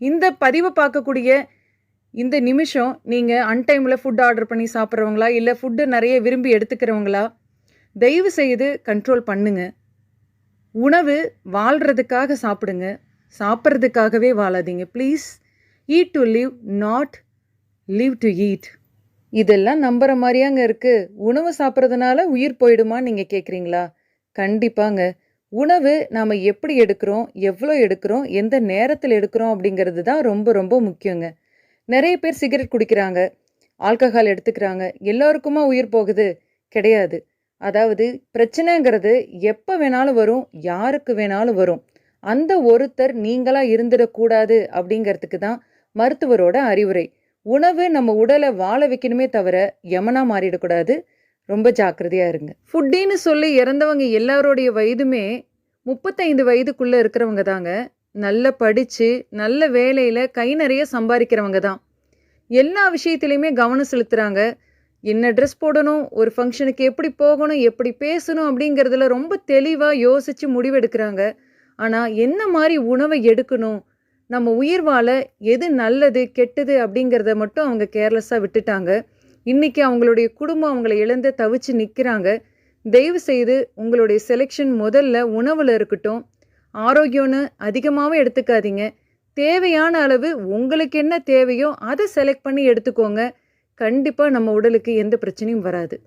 இந்த பதிவை பார்க்கக்கூடிய இந்த நிமிஷம் நீங்கள் அன்டைமில் ஃபுட் ஆர்டர் பண்ணி சாப்பிட்றவங்களா இல்லை ஃபுட்டு நிறைய விரும்பி எடுத்துக்கிறவங்களா தயவு செய்து கண்ட்ரோல் பண்ணுங்க. உணவு வாழ்கிறதுக்காக சாப்பிடுங்க. சாப்பிட்றதுக்காகவே வாழாதீங்க. Please eat to live not live to eat இதெல்லாம் நம்புகிற மாதிரியாங்க இருக்குது உணவு சாப்பிட்றதுனால உயிர் போயிடுமான்னு நீங்கள் கேட்குறீங்களா கண்டிப்பாங்க. உணவு நாம் எப்படி எடுக்கிறோம் எவ்வளோ எடுக்கிறோம் எந்த நேரத்தில் எடுக்கிறோம் அப்படிங்கிறது தான் ரொம்ப ரொம்ப முக்கியங்க. நிறைய பேர் சிகரெட் குடிக்கிறாங்க ஆல்கஹால் எடுத்துக்கிறாங்க எல்லோருக்குமா உயிர் போகுது? கிடையாது. அதாவது பிரச்சனைங்கிறது எப்போ வேணாலும் வரும் யாருக்கு வேணாலும் வரும். அந்த ஒருத்தர் நீங்களாக இருந்துடக்கூடாது அப்படிங்கிறதுக்கு தான் மருத்துவரோட அறிவுரை. உணவு நம்ம உடலை வாழ வைக்கணுமே தவிர யமனா மாறிடக்கூடாது. ரொம்ப ஜாக்கிரதையாக இருங்க. ஃபுட்டின்னு சொல்லி இறந்தவங்க எல்லாரோடைய வயதுமே முப்பத்தைந்து வயதுக்குள்ளே இருக்கிறவங்க தாங்க. நல்ல படித்து நல்ல வேலையில் கை நிறைய சம்பாதிக்கிறவங்க தான். எல்லா விஷயத்துலையுமே கவனம் செலுத்துகிறாங்க என்ன ட்ரெஸ் போடணும் ஒரு ஃபங்க்ஷனுக்கு எப்படி போகணும் எப்படி பேசணும் அப்படிங்கிறதுல ரொம்ப தெளிவாக யோசித்து முடிவெடுக்கிறாங்க. ஆனால் என்ன மாதிரி உணவை எடுக்கணும் நம்ம உயிர் வாழ எது நல்லது கெட்டது அப்படிங்கிறத மட்டும் அவங்க கேர்லெஸ்ஸாக விட்டுட்டாங்க. இன்றைக்கி அவங்களுடைய குடும்பம் அவங்கள இழந்து தவிச்சு நிற்கிறாங்க தயவு செய்து உங்களுடைய செலெக்ஷன் முதல்ல உணவில் இருக்கட்டும். ஆரோக்கியம்னு அதிகமாகவும் எடுத்துக்காதீங்க. தேவையான அளவு உங்களுக்கு என்ன தேவையோ அதை செலக்ட் பண்ணி எடுத்துக்கோங்க. கண்டிப்பாக நம்ம உடலுக்கு எந்த பிரச்சனையும் வராது.